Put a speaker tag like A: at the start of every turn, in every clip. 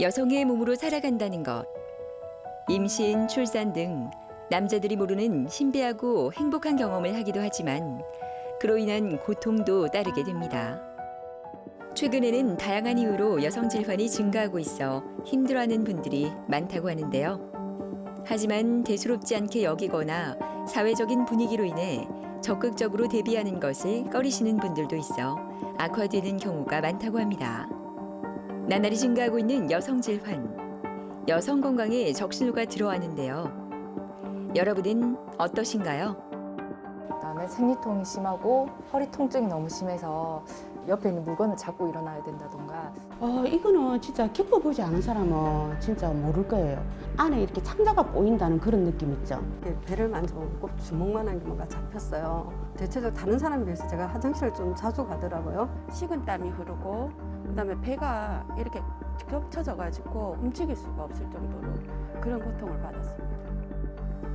A: 여성의 몸으로 살아간다는 것. 임신, 출산 등 남자들이 모르는 신비하고 행복한 경험을 하기도 하지만 그로 인한 고통도 따르게 됩니다. 최근에는 다양한 이유로 여성 질환이 증가하고 있어 힘들어하는 분들이 많다고 하는데요. 하지만 대수롭지 않게 여기거나 사회적인 분위기로 인해 적극적으로 대비하는 것을 꺼리시는 분들도 있어 악화되는 경우가 많다고 합니다. 나날이 증가하고 있는 여성 질환. 여성 건강에 적신호가 들어왔는데요. 여러분은 어떠신가요?
B: 그다음에 생리통이 심하고 허리 통증이 너무 심해서 옆에 있는 물건을 잡고 일어나야 된다던가
C: 어, 이거는 진짜 겪어보지 않은 사람은 진짜 모를 거예요. 안에 이렇게 창자가 보인다는 그런 느낌 있죠.
D: 이렇게 배를 만져보면 꼭 주먹만한 게 뭔가 잡혔어요. 대체적으로 다른 사람에 비해서 제가 화장실을 좀 자주 가더라고요.
E: 식은땀이 흐르고 그다음에 배가 이렇게 겹쳐져 가지고 움직일 수가 없을 정도로 그런 고통을 받았습니다.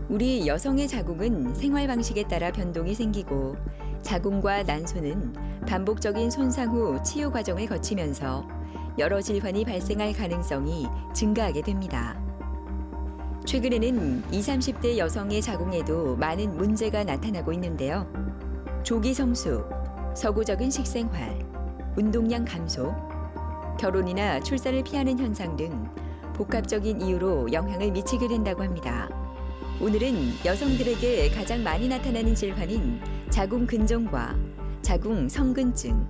A: 우리 여성의 자궁은 생활 방식에 따라 변동이 생기고 자궁과 난소는 반복적인 손상 후 치유 과정을 거치면서 여러 질환이 발생할 가능성이 증가하게 됩니다. 최근에는 20, 30대 여성의 자궁에도 많은 문제가 나타나고 있는데요. 조기 성숙, 서구적인 식생활, 운동량 감소, 결혼이나 출산을 피하는 현상 등 복합적인 이유로 영향을 미치게 된다고 합니다. 오늘은 여성들에게 가장 많이 나타나는 질환인 자궁 근종과 자궁 성근증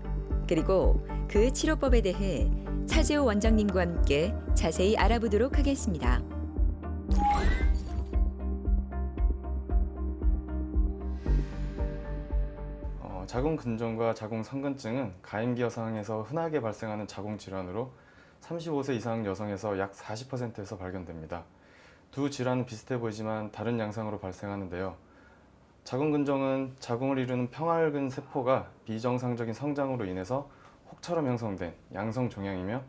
A: 그리고 그 치료법에 대해 차재호 원장님과 함께 자세히 알아보도록 하겠습니다.
F: 어, 자궁 근종과 자궁 성근증은 가임기 여성에서 흔하게 발생하는 자궁 질환으로 35세 이상 여성에서 약 40%에서 발견됩니다. 두 질환은 비슷해 보이지만 다른 양상으로 발생하는데요. 자궁 근종은 자궁을 이루는 평활근 세포가 비정상적인 성장으로 인해서 혹처럼 형성된 양성 종양이며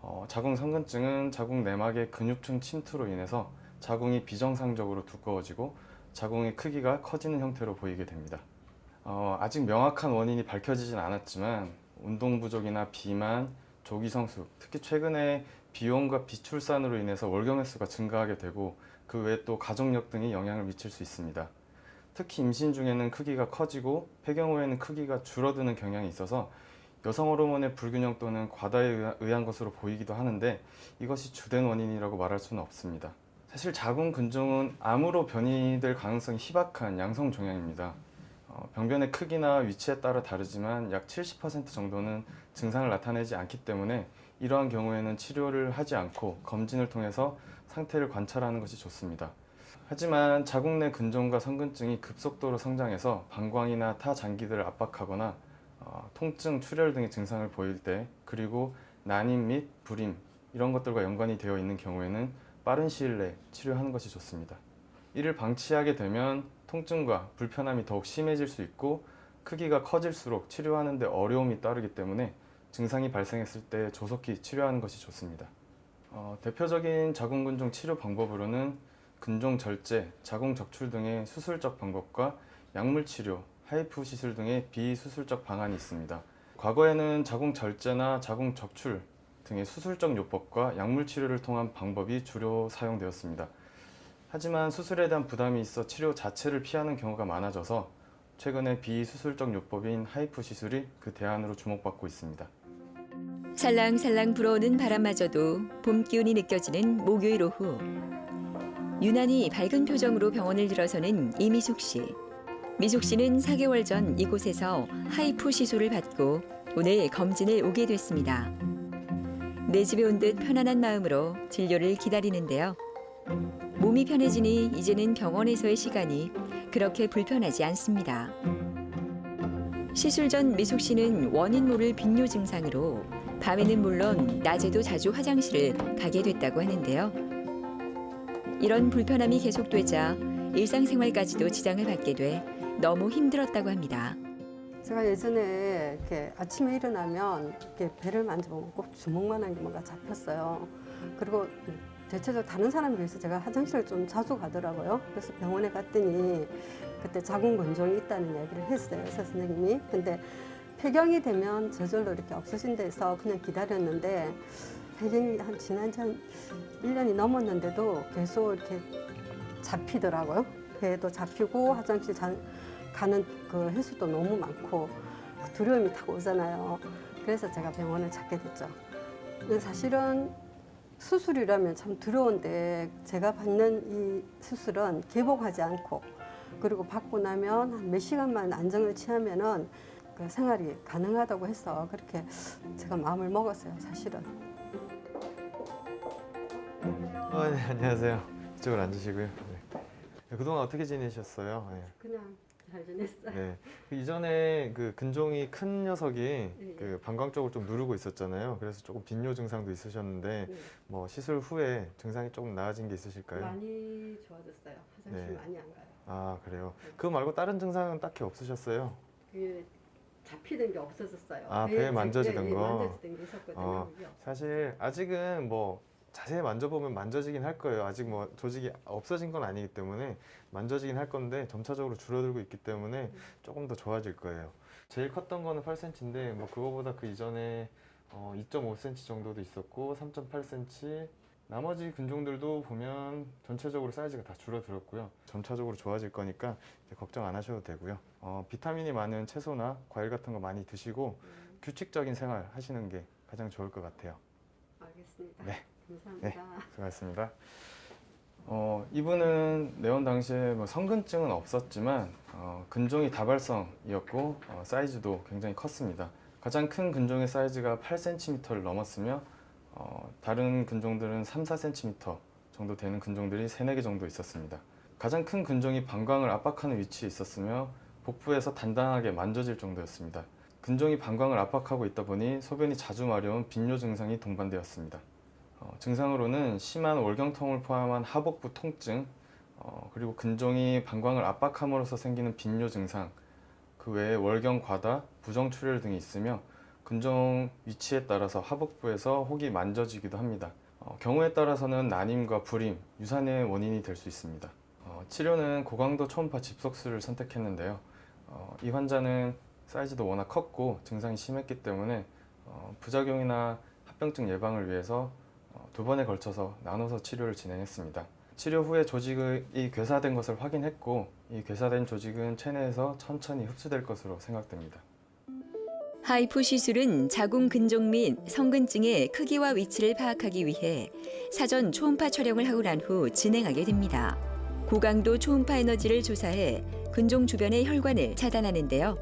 F: 어, 자궁 성근증은 자궁 내막의 근육층 침투로 인해서 자궁이 비정상적으로 두꺼워지고 자궁의 크기가 커지는 형태로 보이게 됩니다. 어, 아직 명확한 원인이 밝혀지진 않았지만 운동 부족이나 비만, 조기 성숙, 특히 최근에 비용과 비출산으로 인해서 월경 횟수가 증가하게 되고 그 외에 또 가족력 등이 영향을 미칠 수 있습니다. 특히 임신 중에는 크기가 커지고 폐경 후에는 크기가 줄어드는 경향이 있어서 여성 호르몬의 불균형 또는 과다에 의한 것으로 보이기도 하는데 이것이 주된 원인이라고 말할 수는 없습니다. 사실 자궁 근종은 암으로 변이될 가능성이 희박한 양성 종양입니다. 어, 병변의 크기나 위치에 따라 다르지만 약 70% 정도는 증상을 나타내지 않기 때문에 이러한 경우에는 치료를 하지 않고 검진을 통해서 상태를 관찰하는 것이 좋습니다. 하지만 자궁 내 근종과 성근증이 급속도로 성장해서 방광이나 타 장기들을 압박하거나 어, 통증, 출혈 등의 증상을 보일 때 그리고 난임 및 불임 이런 것들과 연관이 되어 있는 경우에는 빠른 시일 내에 치료하는 것이 좋습니다. 이를 방치하게 되면 통증과 불편함이 더욱 심해질 수 있고 크기가 커질수록 치료하는 데 어려움이 따르기 때문에 증상이 발생했을 때 조속히 치료하는 것이 좋습니다. 어, 대표적인 자궁근종 치료 방법으로는 근종 절제, 자궁 적출 등의 수술적 방법과 약물 치료, 하이프 시술 등의 비수술적 방안이 있습니다. 과거에는 자궁 절제나 자궁 적출 등의 수술적 요법과 약물 치료를 통한 방법이 주로 사용되었습니다. 하지만 수술에 대한 부담이 있어 치료 자체를 피하는 경우가 많아져서 최근에 비수술적 요법인 하이프 시술이 그 대안으로 주목받고 있습니다.
A: 살랑살랑 불어오는 바람마저도 봄 기운이 느껴지는 목요일 오후. 유난히 밝은 표정으로 병원을 들어서는 이미숙 씨. 미숙 씨는 4개월 전 이곳에서 하이프 시술을 받고 오늘 검진을 오게 됐습니다. 내 집에 온 듯 편안한 마음으로 진료를 기다리는데요. 몸이 편해지니 이제는 병원에서의 시간이 그렇게 불편하지 않습니다. 시술 전 미숙 씨는 원인 모를 빈뇨 증상으로 밤에는 물론 낮에도 자주 화장실을 가게 됐다고 하는데요. 이런 불편함이 계속되자 일상생활까지도 지장을 받게 돼 너무 힘들었다고 합니다.
D: 제가 예전에 이렇게 아침에 일어나면 이렇게 배를 만져보면 꼭 주먹만한 게 뭔가 잡혔어요. 그리고 대체적으로 다른 사람에 비해서 제가 화장실을 좀 자주 가더라고요. 그래서 병원에 갔더니 그때 자궁 건종이 있다는 얘기를 했어요. 선생님이. 근데 폐경이 되면 저절로 이렇게 없어진다 해서 그냥 기다렸는데 폐경이 한 지난 지한 1년이 넘었는데도 계속 이렇게 잡히더라고요. 배도 잡히고 화장실 자- 가는 그 횟수도 너무 많고 두려움이 타고 오잖아요. 그래서 제가 병원을 찾게 됐죠. 사실은 수술이라면 참 두려운데 제가 받는 이 수술은 개복하지 않고 그리고 받고 나면 한 몇 시간만 안정을 취하면은 그 생활이 가능하다고 해서 그렇게 제가 마음을 먹었어요, 사실은.
F: 어, 네, 안녕하세요. 이쪽으로 앉으시고요. 네. 네, 그동안 어떻게 지내셨어요? 네.
D: 그냥 잘 지냈어요.
F: 네. 그 이전에 그 근종이 큰 녀석이 그 방광 쪽을 좀 누르고 있었잖아요. 그래서 조금 빈뇨 증상도 있으셨는데
D: 네.
F: 뭐 시술 후에 증상이 조금 나아진 게 있으실까요?
D: 많이 좋아졌어요. 화장실
F: 네.
D: 많이 안 가요.
F: 아 그래요. 그거 말고 다른 증상은 딱히 없으셨어요?
D: 그게 잡히던 게 없어졌어요.
F: 아,
D: 배에
F: 배에 만져지던
D: 예, 예,
F: 거?
D: 만져지던 게 있었거든요.
F: 어. 사실 아직은 뭐 자세히 만져보면 만져지긴 할 거예요. 아직 뭐 조직이 없어진 건 아니기 때문에 만져지긴 할 건데 점차적으로 줄어들고 있기 때문에 조금 더 좋아질 거예요. 제일 컸던 거는 8cm인데 뭐 그거보다 그 이전에 어 2.5cm 정도도 있었고 3.8cm 나머지 근종들도 보면 전체적으로 사이즈가 다 줄어들었고요. 점차적으로 좋아질 거니까 걱정 안 하셔도 되고요. 어, 비타민이 많은 채소나 과일 같은 거 많이 드시고
D: 음,
F: 규칙적인 생활 하시는 게 가장 좋을 것 같아요.
D: 알겠습니다.
F: 네.
D: 감사합니다.
F: 수고하셨습니다. 어, 이분은 내원 당시에 뭐 성근증은 없었지만 어, 근종이 다발성이었고 어, 사이즈도 굉장히 컸습니다. 가장 큰 근종의 사이즈가 8cm를 넘었으며 어, 다른 근종들은 3, 4cm 정도 되는 근종들이 3, 4개 정도 있었습니다. 가장 큰 근종이 방광을 압박하는 위치에 있었으며 복부에서 단단하게 만져질 정도였습니다. 근종이 방광을 압박하고 있다 보니 소변이 자주 마려운 빈뇨 증상이 동반되었습니다. 어, 증상으로는 심한 월경통을 포함한 하복부 통증, 어, 그리고 근종이 방광을 압박함으로써 생기는 빈뇨 증상, 그 외에 월경 과다, 부정 출혈 등이 있으며 근종 위치에 따라서 하복부에서 혹이 만져지기도 합니다. 어, 경우에 따라서는 난임과 불임, 유산의 원인이 될 수 있습니다. 어, 치료는 고강도 초음파 집속술을 선택했는데요. 어, 이 환자는 사이즈도 워낙 컸고 증상이 심했기 때문에 어, 부작용이나 합병증 예방을 위해서 어, 두 번에 걸쳐서 나눠서 치료를 진행했습니다. 치료 후에 조직이 괴사된 것을 확인했고 이 괴사된 조직은 체내에서 천천히 흡수될 것으로 생각됩니다.
A: 하이프 시술은 자궁 근종 및 성근증의 크기와 위치를 파악하기 위해 사전 초음파 촬영을 하고 난 후 진행하게 됩니다. 고강도 초음파 에너지를 조사해 근종 주변의 혈관을 차단하는데요.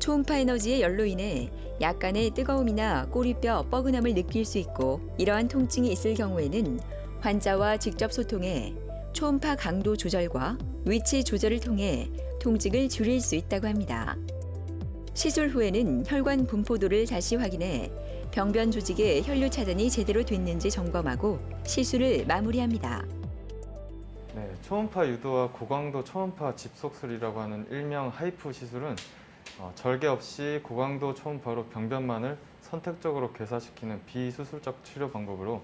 A: 초음파 에너지의 열로 인해 약간의 뜨거움이나 꼬리뼈 뻐근함을 느낄 수 있고 이러한 통증이 있을 경우에는 환자와 직접 소통해 초음파 강도 조절과 위치 조절을 통해 통증을 줄일 수 있다고 합니다. 시술 후에는 혈관 분포도를 다시 확인해 병변 조직의 혈류 차단이 제대로 됐는지 점검하고 시술을 마무리합니다.
F: 네, 초음파 유도와 고강도 초음파 집속술이라고 하는 일명 하이프 시술은 어, 절개 없이 고강도 초음파로 병변만을 선택적으로 괴사시키는 비수술적 치료 방법으로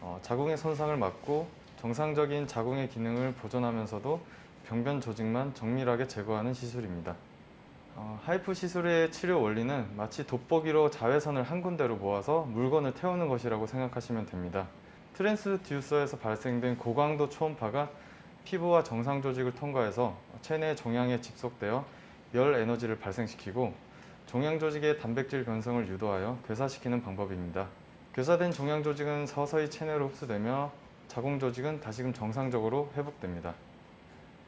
F: 어, 자궁의 손상을 막고 정상적인 자궁의 기능을 보존하면서도 병변 조직만 정밀하게 제거하는 시술입니다. 어, 하이프 시술의 치료 원리는 마치 돋보기로 자외선을 한 군데로 모아서 물건을 태우는 것이라고 생각하시면 됩니다. 트랜스듀서에서 발생된 고강도 초음파가 피부와 정상 조직을 통과해서 체내 종양에 집속되어 열 에너지를 발생시키고 종양 조직의 단백질 변성을 유도하여 괴사시키는 방법입니다. 괴사된 종양 조직은 서서히 체내로 흡수되며 자궁 조직은 다시금 정상적으로 회복됩니다.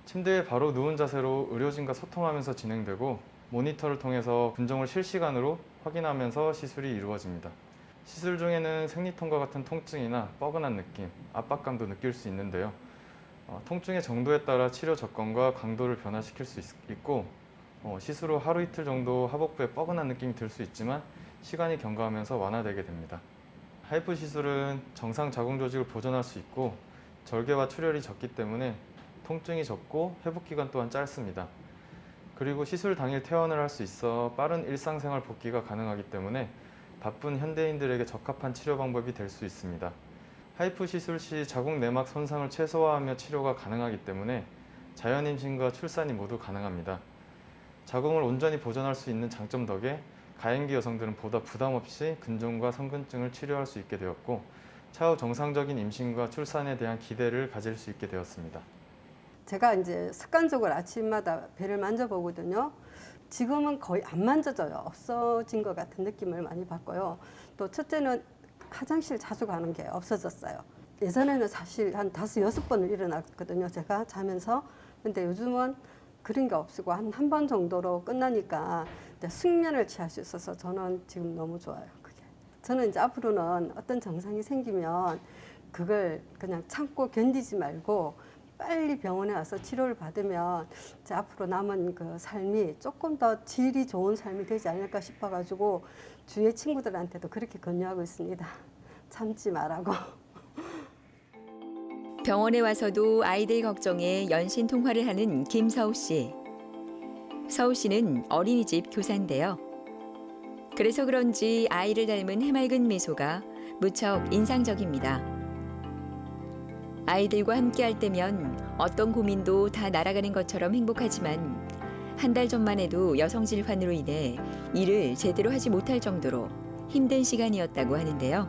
F: 침대에 바로 누운 자세로 의료진과 소통하면서 진행되고 모니터를 통해서 근종을 실시간으로 확인하면서 시술이 이루어집니다. 시술 중에는 생리통과 같은 통증이나 뻐근한 느낌, 압박감도 느낄 수 있는데요. 어, 통증의 정도에 따라 치료 접근과 강도를 변화시킬 수 있, 고 어, 시술 후 하루 이틀 정도 하복부에 뻐근한 느낌이 들 수 있지만 시간이 경과하면서 완화되게 됩니다. 하이프 시술은 정상 자궁 조직을 보존할 수 있고 절개와 출혈이 적기 때문에 통증이 적고 회복 기간 또한 짧습니다. 그리고 시술 당일 퇴원을 할 수 있어 빠른 일상생활 복귀가 가능하기 때문에 바쁜 현대인들에게 적합한 치료 방법이 될 수 있습니다. 하이프 시술 시 자궁 내막 손상을 최소화하며 치료가 가능하기 때문에 자연 임신과 출산이 모두 가능합니다. 자궁을 온전히 보존할 수 있는 장점 덕에 가임기 여성들은 보다 부담 없이 근종과 성근증을 치료할 수 있게 되었고 차후 정상적인 임신과 출산에 대한 기대를 가질 수 있게 되었습니다.
D: 제가 이제 습관적으로 아침마다 배를 만져보거든요. 지금은 거의 안 만져져요. 없어진 것 같은 느낌을 많이 받고요. 또 첫째는 화장실 자주 가는 게 없어졌어요. 예전에는 사실 한 다섯 여섯 번을 일어났거든요. 제가 자면서. 근데 요즘은 그런 게 없고 한 한 번 정도로 끝나니까 숙면을 취할 수 있어서 저는 지금 너무 좋아요. 그게. 저는 이제 앞으로는 어떤 증상이 생기면 그걸 그냥 참고 견디지 말고 빨리 병원에 와서 치료를 받으면 이제 앞으로 남은 그 삶이 조금 더 질이 좋은 삶이 되지 않을까 싶어가지고 주위의 친구들한테도 그렇게 권유하고 있습니다. 참지 말라고.
A: 병원에 와서도 아이들 걱정에 연신 통화를 하는 김서우 씨. 서우 씨는 어린이집 교사인데요. 그래서 그런지 아이를 닮은 해맑은 미소가 무척 인상적입니다. 아이들과 함께 할 때면 어떤 고민도 다 날아가는 것처럼 행복하지만 한 달 전만 해도 여성 질환으로 인해 일을 제대로 하지 못할 정도로 힘든 시간이었다고 하는데요.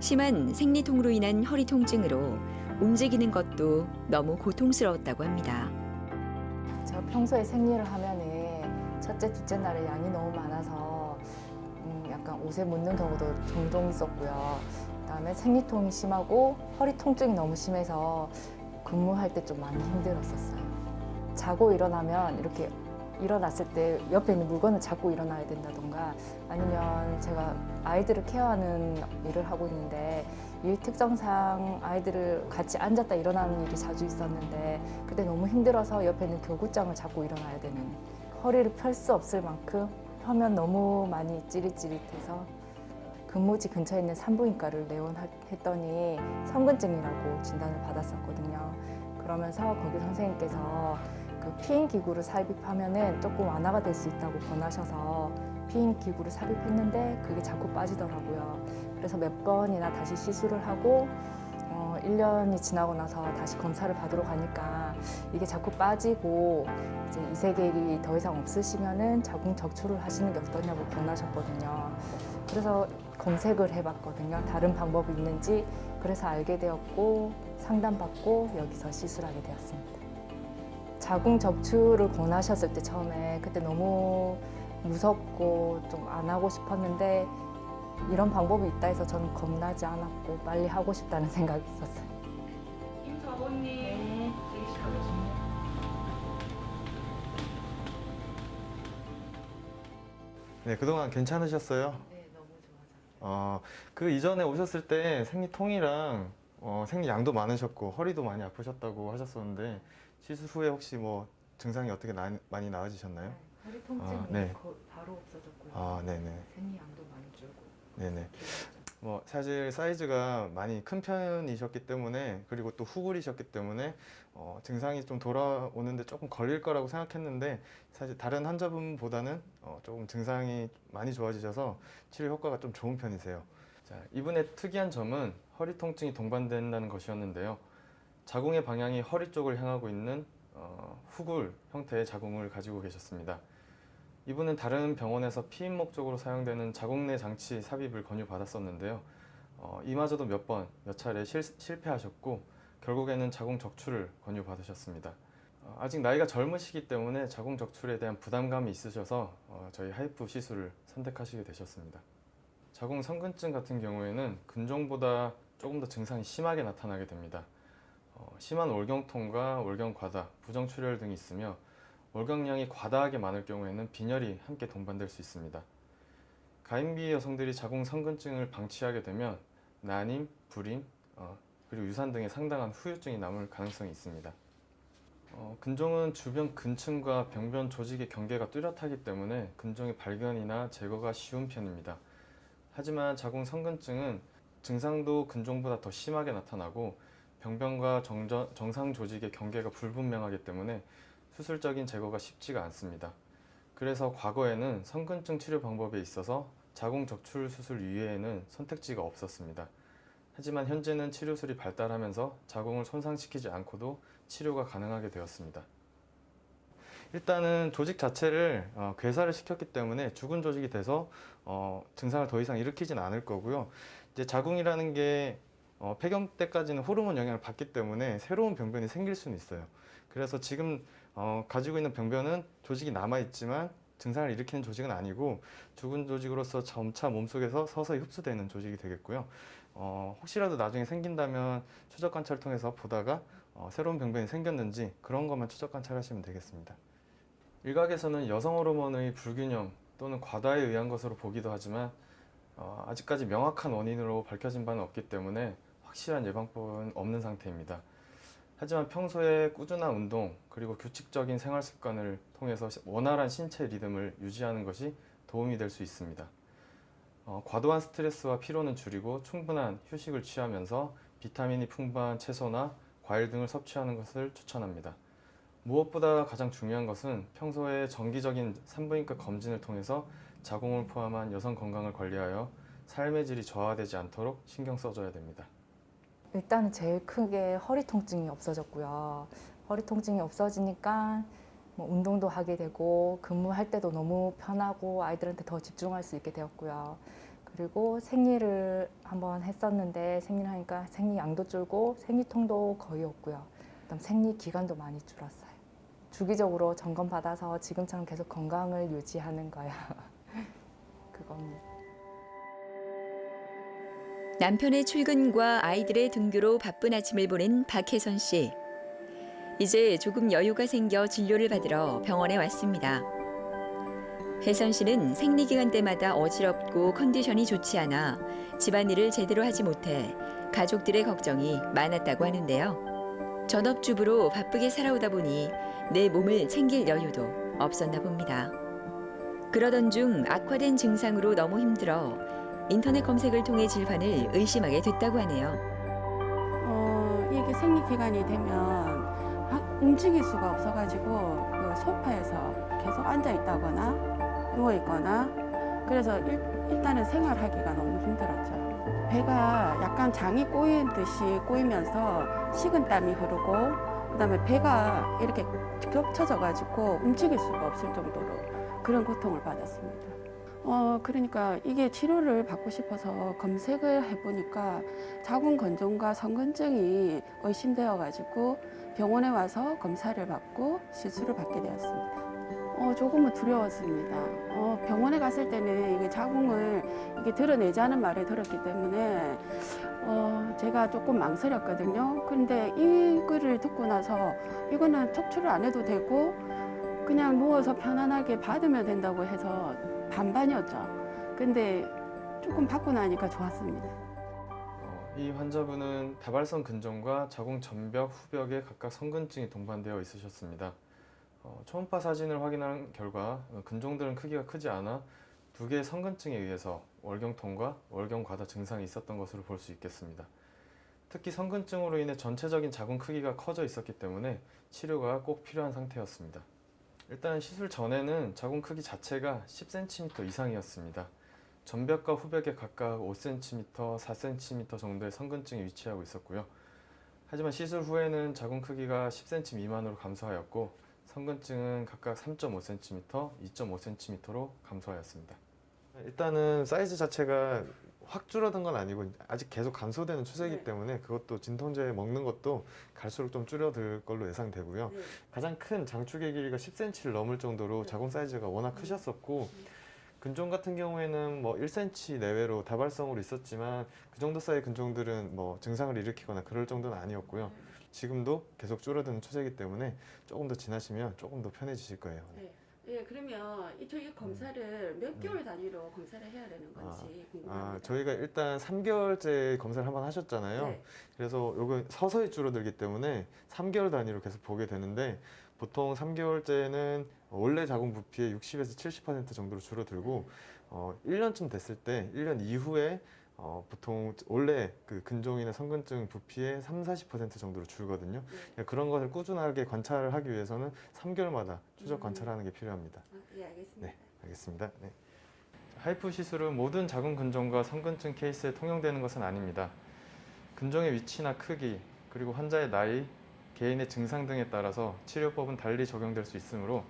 A: 심한 생리통으로 인한 허리 통증으로 움직이는 것도 너무 고통스러웠다고 합니다.
B: 제가 평소에 생리를 하면은 첫째, 둘째 날에 양이 너무 많아서 음, 약간 옷에 묻는 경우도 종종 있었고요. 그다음에 생리통이 심하고 허리 통증이 너무 심해서 근무할 때 좀 많이 힘들었었어요. 자고 일어나면 이렇게 일어났을 때 옆에 있는 물건을 잡고 일어나야 된다던가 아니면 제가 아이들을 케어하는 일을 하고 있는데 일 특성상 아이들을 같이 앉았다 일어나는 일이 자주 있었는데 그때 너무 힘들어서 옆에 있는 교구장을 잡고 일어나야 되는 허리를 펼 수 없을 만큼 펴면 너무 많이 찌릿찌릿해서 근무지 근처에 있는 산부인과를 내원했더니 성근증이라고 진단을 받았었거든요. 그러면서 거기 선생님께서 그 피임 기구를 삽입하면은 조금 완화가 될 수 있다고 권하셔서 피임 기구를 삽입했는데 그게 자꾸 빠지더라고요. 그래서 몇 번이나 다시 시술을 하고 어, 1년이 지나고 나서 다시 검사를 받으러 가니까 이게 자꾸 빠지고 이제 이세계일이 더 이상 없으시면은 자궁 적출을 하시는 게 어떠냐고 권하셨거든요. 그래서 검색을 해봤거든요. 다른 방법이 있는지 그래서 알게 되었고 상담받고 여기서 시술하게 되었습니다. 자궁 적출을 권하셨을 때 처음에 그때 너무 무섭고 좀 안 하고 싶었는데 이런 방법이 있다 해서 저는 겁나지 않았고 빨리 하고 싶다는 생각이 있었어요.
F: 네, 그동안 괜찮으셨어요?
B: 네.
F: 어, 그 이전에 오셨을 때 생리통이랑 어, 생리양도 많으셨고 허리도 많이 아프셨다고 하셨었는데 시술 후에 혹시 뭐 증상이 어떻게 나, 많이 나아지셨나요?
B: 허리
F: 통증이 네.
B: 바로 없어졌고요.
F: 아, 네네.
B: 생리양도 많이 줄고.
F: 네네. 뭐 사실 사이즈가 많이 큰 편이셨기 때문에 그리고 또 후굴이셨기 때문에 어, 증상이 좀 돌아오는데 조금 걸릴 거라고 생각했는데 사실 다른 환자분보다는 어, 조금 증상이 많이 좋아지셔서 치료 효과가 좀 좋은 편이세요. 자, 이분의 특이한 점은 허리 통증이 동반된다는 것이었는데요. 자궁의 방향이 허리 쪽을 향하고 있는 어, 후굴 형태의 자궁을 가지고 계셨습니다. 이분은 다른 병원에서 피임 목적으로 사용되는 자궁 내 장치 삽입을 권유받았었는데요. 어, 이마저도 몇 번, 몇 차례 실, 실패하셨고 결국에는 자궁 적출을 권유받으셨습니다. 어, 아직 나이가 젊으시기 때문에 자궁 적출에 대한 부담감이 있으셔서 어, 저희 하이프 시술을 선택하시게 되셨습니다. 자궁 성근증 같은 경우에는 근종보다 조금 더 증상이 심하게 나타나게 됩니다. 어, 심한 월경통과 월경과다, 부정출혈 등이 있으며 월경량이 과다하게 많을 경우에는 빈혈이 함께 동반될 수 있습니다. 가임기 여성들이 자궁 성근증을 방치하게 되면 난임, 불임, 어, 그리고 유산 등의 상당한 후유증이 남을 가능성이 있습니다. 어, 근종은 주변 근층과 병변 조직의 경계가 뚜렷하기 때문에 근종의 발견이나 제거가 쉬운 편입니다. 하지만 자궁 성근증은 증상도 근종보다 더 심하게 나타나고 병변과 정저- 정상 조직의 경계가 불분명하기 때문에 수술적인 제거가 쉽지가 않습니다. 그래서 과거에는 성근증 치료 방법에 있어서 자궁 적출 수술 이외에는 선택지가 없었습니다. 하지만 현재는 치료술이 발달하면서 자궁을 손상시키지 않고도 치료가 가능하게 되었습니다. 일단은 조직 자체를 어, 괴사를 시켰기 때문에 죽은 조직이 돼서 어, 증상을 더 이상 일으키진 않을 거고요. 이제 자궁이라는 게 어, 폐경 때까지는 호르몬 영향을 받기 때문에 새로운 병변이 생길 수는 있어요. 그래서 지금 어, 가지고 있는 병변은 조직이 남아 있지만 증상을 일으키는 조직은 아니고 죽은 조직으로서 점차 몸속에서 서서히 흡수되는 조직이 되겠고요. 어, 혹시라도 나중에 생긴다면 추적 관찰을 통해서 보다가 어, 새로운 병변이 생겼는지 그런 것만 추적 관찰하시면 되겠습니다. 일각에서는 여성 호르몬의 불균형 또는 과다에 의한 것으로 보기도 하지만 어, 아직까지 명확한 원인으로 밝혀진 바는 없기 때문에 확실한 예방법은 없는 상태입니다. 하지만 평소에 꾸준한 운동 그리고 규칙적인 생활 습관을 통해서 시- 원활한 신체 리듬을 유지하는 것이 도움이 될 수 있습니다. 어, 과도한 스트레스와 피로는 줄이고 충분한 휴식을 취하면서 비타민이 풍부한 채소나 과일 등을 섭취하는 것을 추천합니다. 무엇보다 가장 중요한 것은 평소에 정기적인 산부인과 검진을 통해서 자궁을 포함한 여성 건강을 관리하여 삶의 질이 저하되지 않도록 신경 써줘야 됩니다.
B: 일단은 제일 크게 허리 통증이 없어졌고요. 허리 통증이 없어지니까 뭐 운동도 하게 되고 근무할 때도 너무 편하고 아이들한테 더 집중할 수 있게 되었고요. 그리고 생리를 한번 했었는데 생리를 하니까 생리 양도 줄고 생리통도 거의 없고요. 그다음 생리 기간도 많이 줄었어요. 주기적으로 점검 받아서 지금처럼 계속 건강을 유지하는 거야. 그겁니다.
A: 남편의 출근과 아이들의 등교로 바쁜 아침을 보낸 박혜선 씨. 이제 조금 여유가 생겨 진료를 받으러 병원에 왔습니다. 혜선 씨는 생리 기간 때마다 어지럽고 컨디션이 좋지 않아 집안일을 제대로 하지 못해 가족들의 걱정이 많았다고 하는데요. 전업주부로 바쁘게 살아오다 보니 내 몸을 챙길 여유도 없었나 봅니다. 그러던 중 악화된 증상으로 너무 힘들어 인터넷 검색을 통해 질환을 의심하게 됐다고 하네요.
E: 어, 이게 생리 기간이 되면 아, 움직일 수가 없어가지고 그 소파에서 계속 앉아 있다거나 누워 있거나 그래서 일, 일단은 생활하기가 너무 힘들었죠. 배가 약간 장이 꼬인 듯이 꼬이면서 식은 땀이 흐르고 그다음에 배가 이렇게 겹쳐져가지고 움직일 수가 없을 정도로 그런 고통을 받았습니다. 어, 그러니까 이게 치료를 받고 싶어서 검색을 해보니까 자궁 건조과 성근증이 의심되어 가지고 병원에 와서 검사를 받고 시술을 받게 되었습니다. 어, 조금은 두려웠습니다. 어, 병원에 갔을 때는 이게 자궁을 이게 드러내자는 말을 들었기 때문에 어, 제가 조금 망설였거든요. 그런데 이 글을 듣고 나서 이거는 척추를 안 해도 되고 그냥 누워서 편안하게 받으면 된다고 해서 반반이었죠. 근데 조금 받고 나니까 좋았습니다.
F: 어, 이 환자분은 다발성 근종과 자궁 전벽, 후벽에 각각 성근증이 동반되어 있으셨습니다. 어, 초음파 사진을 확인한 결과 어, 근종들은 크기가 크지 않아 두 개의 성근증에 의해서 월경통과 월경과다 증상이 있었던 것으로 볼 수 있겠습니다. 특히 성근증으로 인해 전체적인 자궁 크기가 커져 있었기 때문에 치료가 꼭 필요한 상태였습니다. 일단 시술 전에는 자궁 크기 자체가 10cm 이상이었습니다. 전벽과 후벽에 각각 5cm, 4cm 정도의 성근증이 위치하고 있었고요. 하지만 시술 후에는 자궁 크기가 10cm 미만으로 감소하였고 성근증은 각각 3.5cm, 2.5cm로 감소하였습니다. 일단은 사이즈 자체가 확 줄어든 건 아니고 아직 계속 감소되는 추세이기
E: 네.
F: 때문에 그것도 진통제 먹는 것도 갈수록 좀 줄어들 걸로 예상되고요.
E: 네.
F: 가장 큰 장축의 길이가 10cm를 넘을 정도로
E: 네.
F: 자궁 사이즈가 워낙 크셨었고 근종 같은 경우에는 뭐 1cm 내외로 다발성으로 있었지만 그 정도 사이의 근종들은 뭐 증상을 일으키거나 그럴 정도는 아니었고요. 지금도 계속 줄어드는 추세이기 때문에 조금 더 지나시면 조금 더 편해지실 거예요.
E: 예, 그러면 이 저희 검사를 몇 개월 단위로 검사를 해야 되는 건지
F: 아,
E: 궁금합니다.
F: 저희가 일단 3개월째 검사를 한번 하셨잖아요.
E: 네.
F: 그래서 요거 서서히 줄어들기 때문에 3개월 단위로 계속 보게 되는데 보통 3개월째는 원래 자궁 부피의 60에서 70% 정도로 줄어들고 어, 1년쯤 됐을 때 1년 이후에 어, 보통 원래 그 근종이나 성근증 부피의 3, 40% 정도로 줄거든요. 그러니까 그런 것을 꾸준하게 관찰을 하기 위해서는 3개월마다 추적
E: 음.
F: 관찰하는 게 필요합니다.
E: 아, 예, 알겠습니다.
F: 네. 알겠습니다. 네. 하이프 시술은 모든 자궁 근종과 성근증 케이스에 통용되는 것은 아닙니다. 근종의 위치나 크기, 그리고 환자의 나이, 개인의 증상 등에 따라서 치료법은 달리 적용될 수 있으므로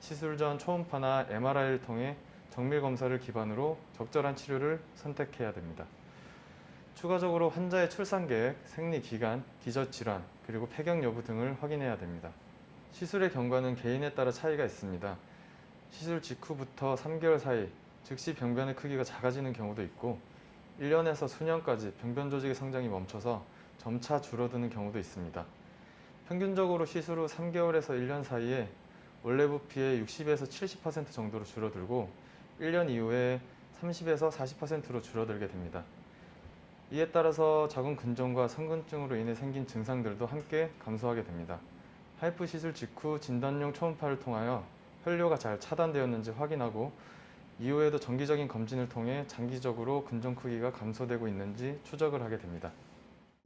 F: 시술 전 초음파나 MRI를 통해 정밀 검사를 기반으로 적절한 치료를 선택해야 됩니다. 추가적으로 환자의 출산 계획, 생리 기간, 기저 질환, 그리고 폐경 여부 등을 확인해야 됩니다. 시술의 경과는 개인에 따라 차이가 있습니다. 시술 직후부터 3개월 사이 즉시 병변의 크기가 작아지는 경우도 있고 1년에서 수년까지 병변 조직의 성장이 멈춰서 점차 줄어드는 경우도 있습니다. 평균적으로 시술 후 3개월에서 1년 사이에 원래 부피의 60에서 70% 정도로 줄어들고 1년 이후에 30에서 40%로 줄어들게 됩니다. 이에 따라서 자궁 근종과 성근증으로 인해 생긴 증상들도 함께 감소하게 됩니다. 하이프 시술 직후 진단용 초음파를 통하여 혈류가 잘 차단되었는지 확인하고 이후에도 정기적인 검진을 통해 장기적으로 근종 크기가 감소되고 있는지 추적을 하게 됩니다.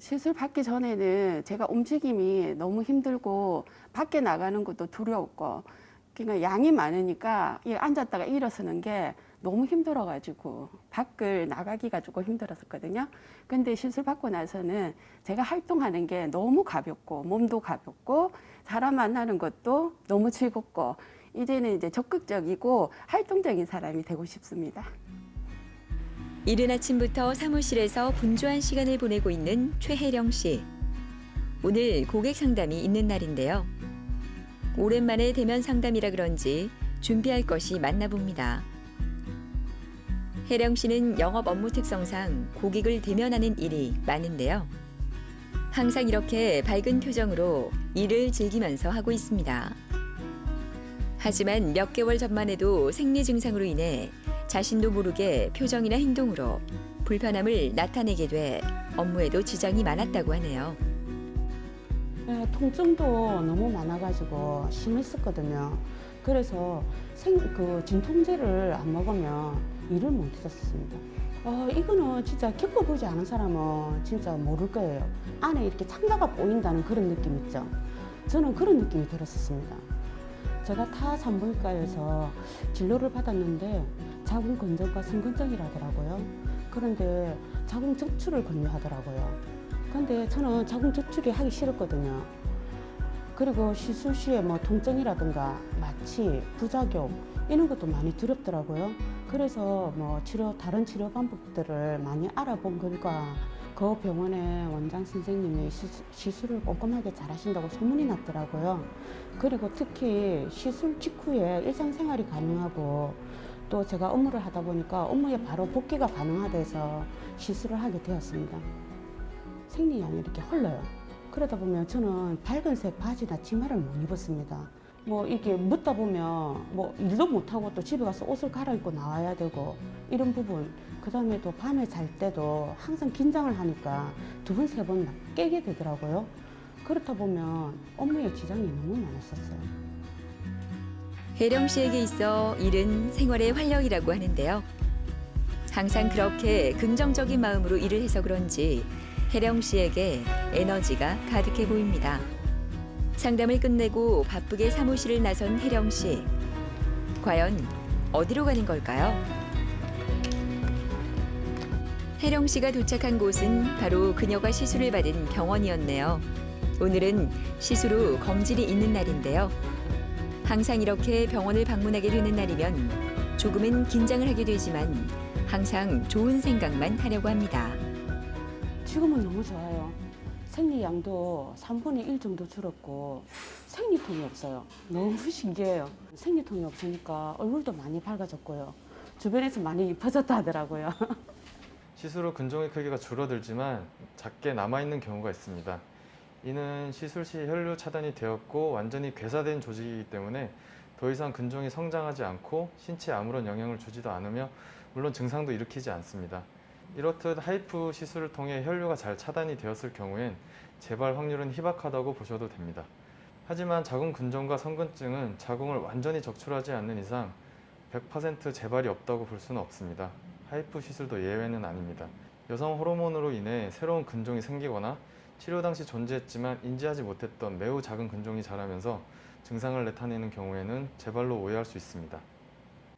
E: 시술 받기 전에는 제가 움직임이 너무 힘들고 밖에 나가는 것도 두려웠고 그러니까 양이 많으니까 이 앉았다가 일어서는 게 너무 힘들어가지고 밖을 나가기가 조금 힘들었었거든요. 근데 시술 받고 나서는 제가 활동하는 게 너무 가볍고 몸도 가볍고 사람 만나는 것도 너무 즐겁고 이제는 이제 적극적이고 활동적인 사람이 되고 싶습니다.
A: 이른 아침부터 사무실에서 분주한 시간을 보내고 있는 최혜령 씨. 오늘 고객 상담이 있는 날인데요. 오랜만에 대면 상담이라 그런지 준비할 것이 많나 봅니다. 혜령 씨는 영업 업무 특성상 고객을 대면하는 일이 많은데요. 항상 이렇게 밝은 표정으로 일을 즐기면서 하고 있습니다. 하지만 몇 개월 전만 해도 생리 증상으로 인해 자신도 모르게 표정이나 행동으로 불편함을 나타내게 돼 업무에도 지장이 많았다고 하네요.
C: 예, 통증도 너무 많아가지고 심했었거든요. 그래서 생, 그 진통제를 안 먹으면 일을 못 했었습니다. 어, 이거는 진짜 겪어보지 않은 사람은 진짜 모를 거예요. 안에 이렇게 창자가 보인다는 그런 느낌 있죠. 저는 그런 느낌이 들었었습니다. 제가 타 산부인과에서 진료를 받았는데 자궁 근정과 성근정이라더라고요. 그런데 자궁 적출을 권유하더라고요. 근데 저는 자궁 적출이 하기 싫었거든요. 그리고 시술 시에 뭐 통증이라든가 마취, 부작용 이런 것도 많이 두렵더라고요. 그래서 뭐 치료 다른 치료 방법들을 많이 알아본 결과 그 병원의 원장 선생님이 시, 시술을 꼼꼼하게 잘 하신다고 소문이 났더라고요. 그리고 특히 시술 직후에 일상생활이 가능하고 또 제가 업무를 하다 보니까 업무에 바로 복귀가 가능하대서 시술을 하게 되었습니다. 생리양이 이렇게 흘러요. 그러다 보면 저는 밝은색 바지나 치마를 못 입었습니다. 뭐 이렇게 묻다 보면 뭐 일도 못하고 또 집에 가서 옷을 갈아입고 나와야 되고 이런 부분 그 다음에 또 밤에 잘 때도 항상 긴장을 하니까 두 번 세 번 깨게 되더라고요. 그렇다 보면 업무에 지장이 너무 많았었어요.
A: 혜령 씨에게 있어 일은 생활의 활력이라고 하는데요. 항상 그렇게 긍정적인 마음으로 일을 해서 그런지 혜령 씨에게 에너지가 가득해 보입니다. 상담을 끝내고 바쁘게 사무실을 나선 혜령 씨. 과연 어디로 가는 걸까요? 혜령 씨가 도착한 곳은 바로 그녀가 시술을 받은 병원이었네요. 오늘은 시술 후 검진이 있는 날인데요. 항상 이렇게 병원을 방문하게 되는 날이면 조금은 긴장을 하게 되지만 항상 좋은 생각만 하려고 합니다.
C: 지금은 너무 좋아요. 생리양도 3분의 1 정도 줄었고 생리통이 없어요. 너무 신기해요. 생리통이 없으니까 얼굴도 많이 밝아졌고요. 주변에서 많이 이뻐졌다 하더라고요.
F: 시술 후 근종의 크기가 줄어들지만 작게 남아있는 경우가 있습니다. 이는 시술 시 혈류 차단이 되었고 완전히 괴사된 조직이기 때문에 더 이상 근종이 성장하지 않고 신체에 아무런 영향을 주지도 않으며 물론 증상도 일으키지 않습니다. 이렇듯 하이프 시술을 통해 혈류가 잘 차단이 되었을 경우엔 재발 확률은 희박하다고 보셔도 됩니다. 하지만 자궁 근종과 성근증은 자궁을 완전히 적출하지 않는 이상 100% 재발이 없다고 볼 수는 없습니다. 하이프 시술도 예외는 아닙니다. 여성 호르몬으로 인해 새로운 근종이 생기거나 치료 당시 존재했지만 인지하지 못했던 매우 작은 근종이 자라면서 증상을 나타내는 경우에는 재발로 오해할 수 있습니다.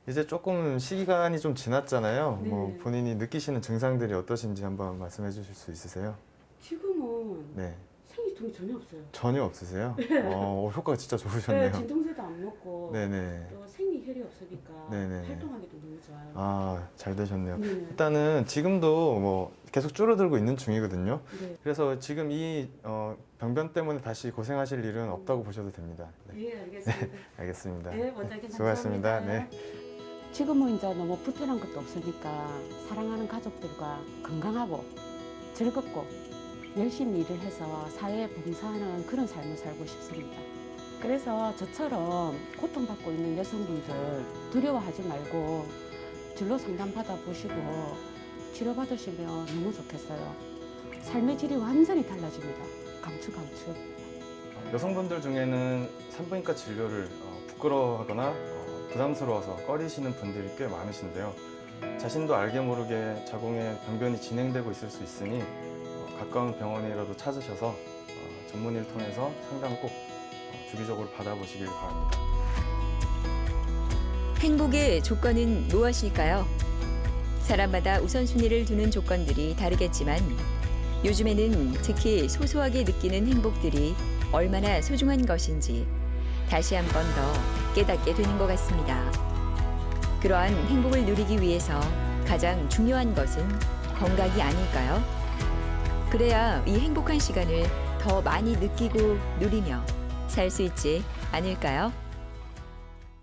F: 이제 조금 시간이 좀 지났잖아요. 뭐 본인이 느끼시는 증상들이 어떠신지 한번 말씀해 주실 수 있으세요?
C: 지금은
F: 네.
C: 생리통이 전혀 없어요.
F: 전혀 없으세요? 어, 효과가 진짜
C: 네,
F: 좋으셨네요.
C: 진통제도 안 먹고
F: 네네.
C: 또 생리 혈이 없으니까
F: 네네.
C: 활동하기도 너무 좋아요.
F: 아, 잘 되셨네요.
C: 네.
F: 일단은 지금도 뭐 계속 줄어들고 있는 중이거든요.
C: 네.
F: 그래서 지금 이 어, 병변 때문에 다시 고생하실 일은 없다고 보셔도 됩니다. 네,
C: 예, 알겠습니다.
F: 알겠습니다.
C: 네, 원장님
F: 수고하셨습니다.
C: 감사합니다. 지금은 이제 너무 불편한 것도 없으니까 사랑하는 가족들과 건강하고 즐겁고 열심히 일을 해서 사회에 봉사하는 그런 삶을 살고 싶습니다. 그래서 저처럼 고통받고 있는 여성분들 두려워하지 말고 진로 상담 받아보시고 치료받으시면 너무 좋겠어요. 삶의 질이 완전히 달라집니다. 감추 감추.
F: 여성분들 중에는 산부인과 진료를 어, 부끄러워하거나 어, 부담스러워서 꺼리시는 분들이 꽤 많으신데요. 자신도 알게 모르게 자궁에 병변이 진행되고 있을 수 있으니 어, 가까운 병원이라도 찾으셔서 어, 전문의를 통해서 상담 꼭 어, 주기적으로 받아보시길 바랍니다.
A: 행복의 조건은 무엇일까요? 사람마다 우선순위를 두는 조건들이 다르겠지만 요즘에는 특히 소소하게 느끼는 행복들이 얼마나 소중한 것인지 다시 한 번 더 깨닫게 되는 것 같습니다. 그러한 행복을 누리기 위해서 가장 중요한 것은 건강이 아닐까요? 그래야 이 행복한 시간을 더 많이 느끼고 누리며 살 수 있지 않을까요?